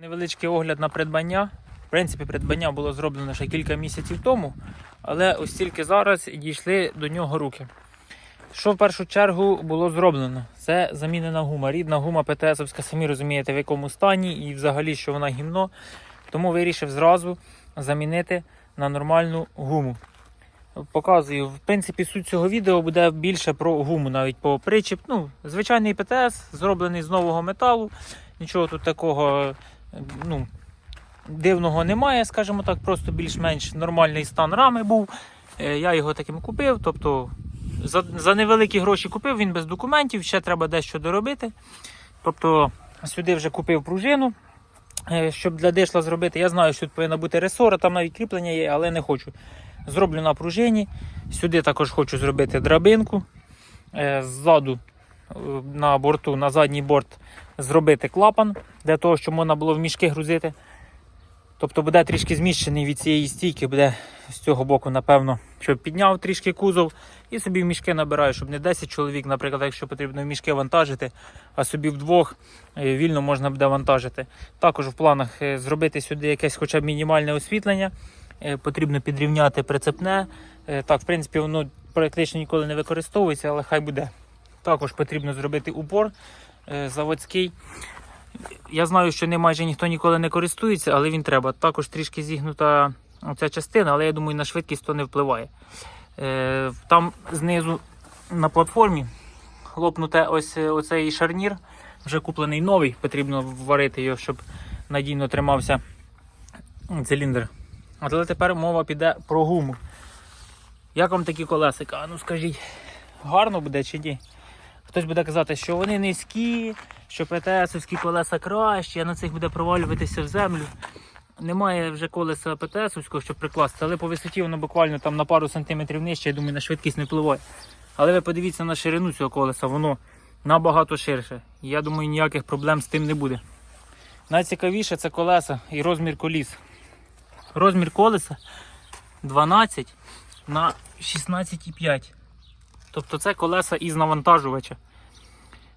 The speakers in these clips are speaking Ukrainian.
Невеличкий огляд на придбання. В принципі, придбання було зроблено ще кілька місяців тому, але ось тільки зараз дійшли до нього руки. Що в першу чергу було зроблено? Це замінена гума. Рідна гума ПТСовська, самі розумієте, в якому стані і взагалі, що вона гімно. Тому вирішив зразу замінити на нормальну гуму. Показую, в принципі, суть цього відео буде більше про гуму, навіть по причіп. Ну, звичайний ПТС, зроблений з нового металу. Нічого тут такого ну, дивного немає, скажімо так, просто більш-менш нормальний стан рами був. Е, Я його таким купив. Тобто за, за невеликі гроші купив, він без документів, ще треба дещо доробити. Тобто сюди вже купив пружину. е, Щоб для дишла зробити, я знаю, що тут повинна бути ресора, там навіть кріплення є, але не хочу. Зроблю на пружині. Сюди також хочу зробити драбинку. Е, Ззаду на борту, на задній борт зробити клапан, для того, щоб можна було в мішки грузити. Тобто буде трішки зміщений від цієї стійки, буде з цього боку, напевно, щоб підняв трішки кузов і собі в мішки набираю, щоб не 10 чоловік, наприклад, якщо потрібно в мішки вантажити, а собі вдвох е, вільно можна буде вантажити. Також в планах е, зробити сюди якесь хоча б мінімальне освітлення. Е, Потрібно підрівняти прицепне. Так, в принципі, воно практично ніколи не використовується, але хай буде. Також потрібно зробити упор заводський. Я знаю, що ним майже ніхто ніколи не користується, але він треба. Також трішки зігнута ця частина, але я думаю, на швидкість то не впливає. Е, Там знизу на платформі лопнуте ось е, оцей шарнір, вже куплений новий, потрібно варити його, щоб надійно тримався циліндр. Але тепер мова піде про гуму. Як вам такі колесика? Ну скажіть, гарно буде чи ні? Хтось буде казати, що вони низькі, що ПТСовські колеса кращі, а на цих буде провалюватися в землю. Немає вже колеса ПТСовського, щоб прикласти, але по висоті воно буквально там на пару сантиметрів нижче, я думаю, на швидкість не впливає. Але ви подивіться на ширину цього колеса, воно набагато ширше. Я думаю, ніяких проблем з тим не буде. Найцікавіше це колеса і розмір коліс. Розмір колеса 12 на 16,5. Тобто це колеса із навантажувача.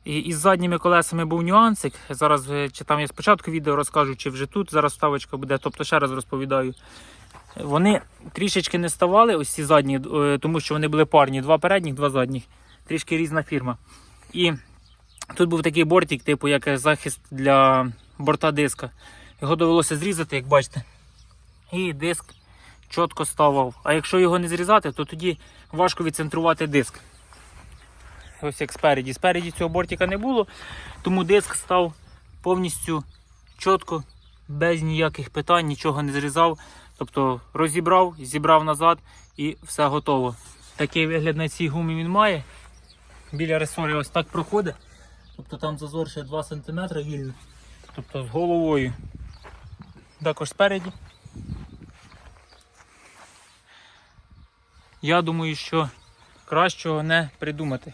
І із задніми колесами був нюансик. Зараз е, чи там я спочатку відео розкажу, чи вже тут зараз ставочка буде, тобто ще раз розповідаю. Вони трішечки не ставали, ось ці задні, е, тому що вони були парні, два передніх, два задніх. Трішки різна фірма. І тут був такий бортик, типу як захист для борта диска. Його довелося зрізати, як бачите. І диск чітко ставав. А якщо його не зрізати, то тоді важко відцентрувати диск. Ось як спереді. Спереді цього бортика не було, тому диск став повністю чітко, без ніяких питань, нічого не зрізав. Тобто розібрав, зібрав назад і все готово. Такий вигляд на цій гумі він має. Біля ресори ось так проходить. Тобто там зазор ще 2 см вільно. Тобто з головою. Також спереді. Я думаю, що кращого не придумати.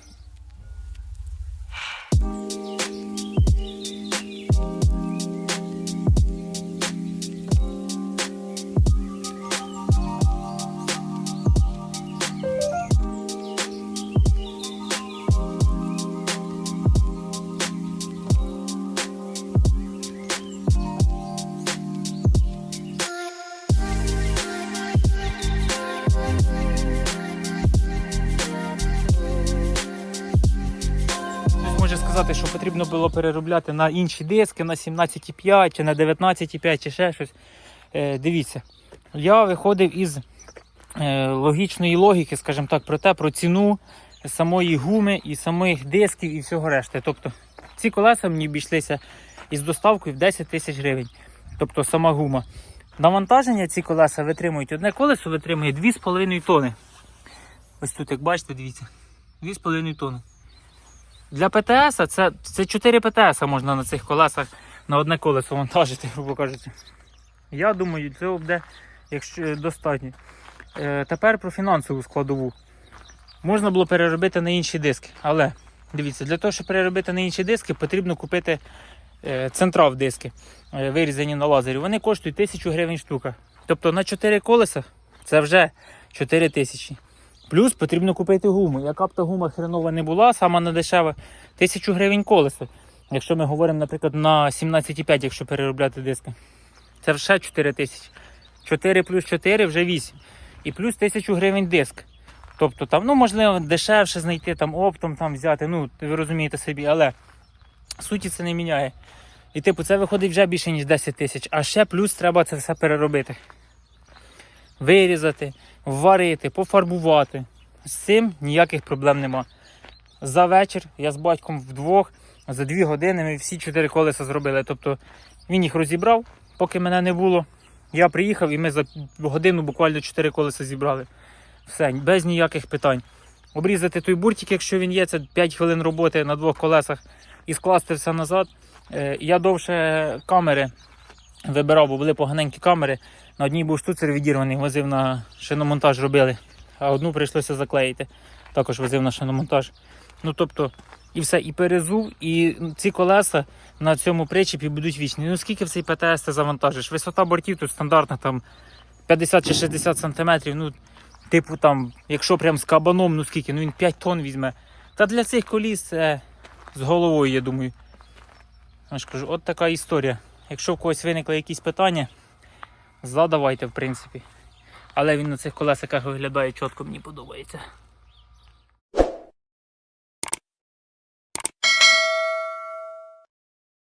Може сказати, що потрібно було переробляти на інші диски, на 17,5 чи на 19,5 чи ще щось. Е, дивіться, я виходив із е, логічної логіки, скажімо так, про те, про ціну самої гуми і самих дисків і всього решти. Тобто ці колеса мені обійшлися із доставкою в 10 тисяч гривень. Тобто сама гума. Навантаження ці колеса витримують. Одне колесо витримує 2,5 тони. Ось тут, як бачите, дивіться, 2,5 тони. Для ПТС це, це 4 ПТС можна на цих колесах на одне колесо вантажити, грубо кажучи. Я думаю, цього буде якщо достатньо. Е, тепер про фінансову складову. Можна було переробити на інші диски, але дивіться, для того, щоб переробити на інші диски, потрібно купити е, центрав диски, е, вирізані на лазері. Вони коштують 1000 гривень штука. Тобто на 4 колеса це вже 4 тисячі. Плюс потрібно купити гуму. Яка б та гума хренова не була, сама не дешева, 1000 гривень колесо. Якщо ми говоримо, наприклад, на 17,5, якщо переробляти диски, це вже 4 тисячі. 4 плюс 4 вже 8. І плюс 1000 гривень диск. Тобто там, ну можливо, дешевше знайти, там оптом там взяти, ну ви розумієте собі, але суті це не міняє. І типу, це виходить вже більше, ніж 10 тисяч, а ще плюс треба це все переробити. Вирізати, варити, пофарбувати. З цим ніяких проблем нема. За вечір я з батьком вдвох, за дві години ми всі чотири колеса зробили. Тобто він їх розібрав, поки мене не було. Я приїхав і ми за годину буквально чотири колеса зібрали. Все, без ніяких питань. Обрізати той буртик, якщо він є, це 5 хвилин роботи на двох колесах і скласти все назад. Е, Я довше камери вибирав, бо були поганенькі камери. На одній був штуцер відірваний, возив на шиномонтаж робили, а одну прийшлося заклеїти. Також возив на шиномонтаж. Ну тобто, і все, і перезув, і ці колеса на цьому причепі будуть вічні. Ну скільки в цей ПТС ти завантажиш? Висота бортів тут стандартна там 50 чи 60 сантиметрів. Ну, типу там, якщо прям з кабаном, ну скільки, ну він 5 тонн візьме. Та для цих коліс це з головою, я думаю. Я кажу, от така історія. Якщо в когось виникли якісь питання, задавайте, в принципі. Але він на цих колесиках виглядає чітко, мені подобається.